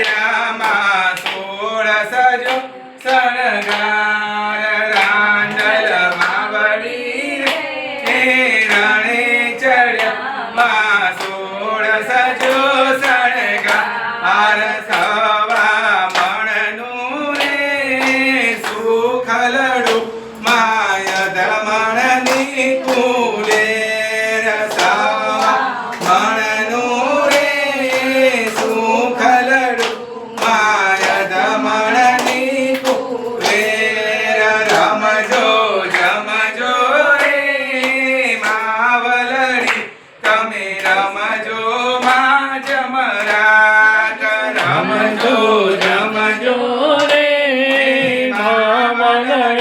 રામાં સોળ સજો સણગાર રાંડલ માવડી રે.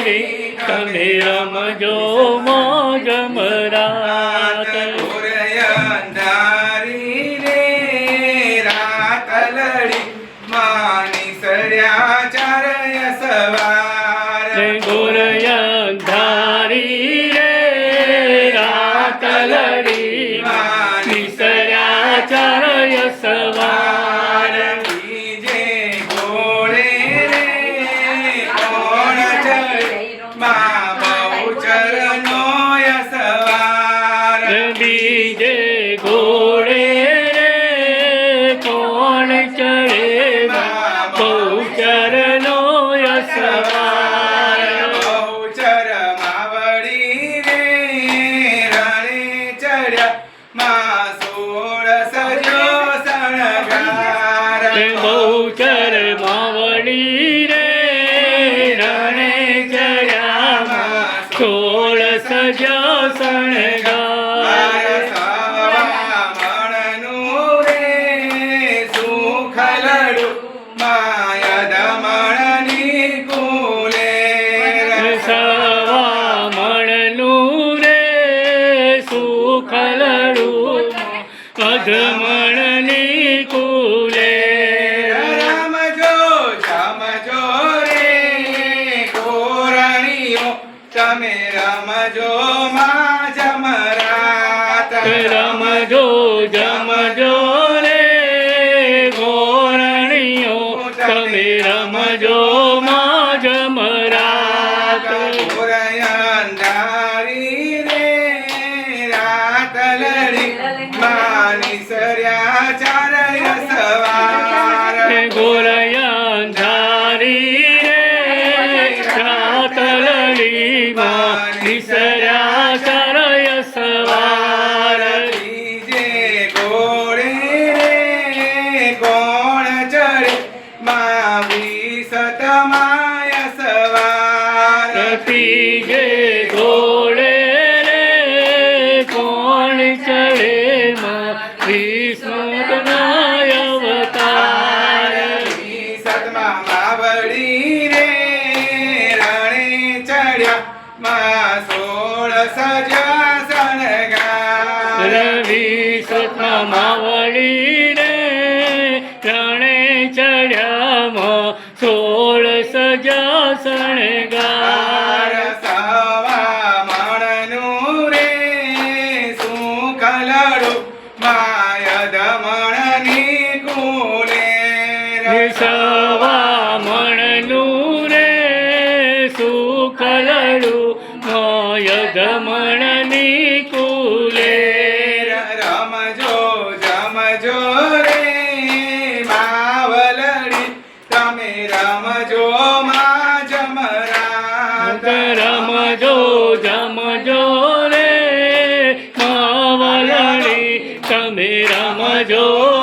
રે તમે રમજો મોજ મરાત ત્રીજે ઘોડે રે કોણ ચડે બહુચરનો યસવાર બહુચર માવડી રે રણે ચડ્યા માં સોળ સજો શણગાર. બહુચર માવડી રે કુલે રમજો જમજો રે કોરણીઓ તમે રમજો માં જમરાત રમજો જમજો રે ગોરણીઓ તમે રમજો માં જમરાત અંધારી રે રાત લડી માની સર્યા રાતલડીમાં નિસર્યા સરય સવાર જે ઘોડે રે કોણ ચડે માં વિસતમાય સવાર ત્રીજે ઘોડે માં સોળ સજા શણગાર રવિ સતમા માવડી રે રણે ચડ્યામાં સોળ સજા શણગાર સવા મણનું રે સુખલડો માય દમણની કુલે સવા સુખલડું મોય દમણની કુલે રમજો જમજો રે માવલડી તમે રમજો માં જમરાત રમજો જમજો રે માવલડી તમે રમજો